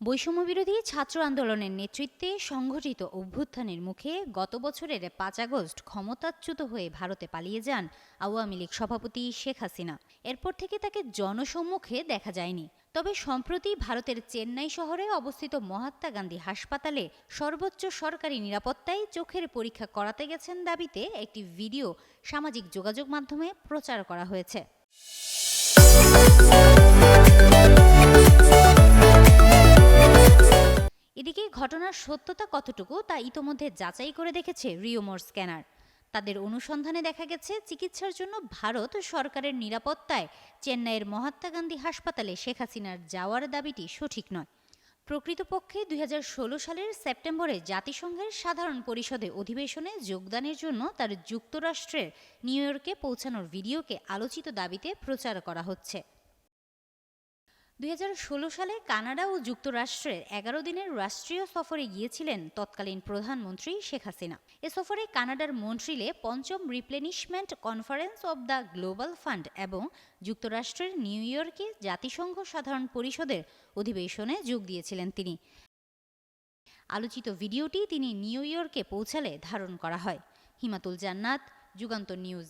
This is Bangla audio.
বৈষম্যবিরোধী ছাত্র আন্দোলনের নেতৃত্বে সংঘটিত অভ্যুত্থানের মুখে গত বছরের পাঁচ আগস্ট ক্ষমতাচ্যুত হয়ে ভারতে পালিয়ে যান আওয়ামী লীগ সভাপতি শেখ হাসিনা। এরপর থেকে তাকে জনসম্মুখে দেখা যায়নি। তবে সম্প্রতি ভারতের চেন্নাই শহরে অবস্থিত মহাত্মা গান্ধী হাসপাতালে সর্বোচ্চ সরকারি নিরাপত্তায় চোখের পরীক্ষা করাতে গেছেন দাবিতে একটি ভিডিও সামাজিক যোগাযোগ মাধ্যমে প্রচার করা হয়েছে। এদিকে ঘটনার সত্যতা কতটুকু তা ইতোমধ্যে যাচাই করে দেখেছে রিওমোর স্ক্যানার। তাদের অনুসন্ধানে দেখা গেছে, চিকিৎসার জন্য ভারত সরকারের নিরাপত্তায় চেন্নাইয়ের মহাত্মা গান্ধী হাসপাতালে শেখ হাসিনার যাওয়ার দাবিটি সঠিক নয়। প্রকৃতপক্ষে দুই হাজার ষোলো সালের সেপ্টেম্বরে জাতিসংঘের সাধারণ পরিষদে অধিবেশনে যোগদানের জন্য তার যুক্তরাষ্ট্রের নিউ ইয়র্কে পৌঁছানোর ভিডিওকে আলোচিত দাবিতে প্রচার করা হচ্ছে। দুই হাজার ষোলো সালে কানাডা ও যুক্তরাষ্ট্রের এগারো দিনের রাষ্ট্রীয় সফরে গিয়েছিলেন তৎকালীন প্রধানমন্ত্রী শেখ হাসিনা। এ সফরে কানাডার মন্ট্রিলে পঞ্চম replenishment conference of the global fund এবং যুক্তরাষ্ট্রের নিউ ইয়র্কে জাতিসংঘ সাধারণ পরিষদের অধিবেশনে যোগ দিয়েছিলেন তিনি। আলোচিত ভিডিওটি তিনি নিউ ইয়র্কে পৌঁছালে ধারণ করা হয়। হিমাতুল জান্নাত, যুগান্ত নিউজ।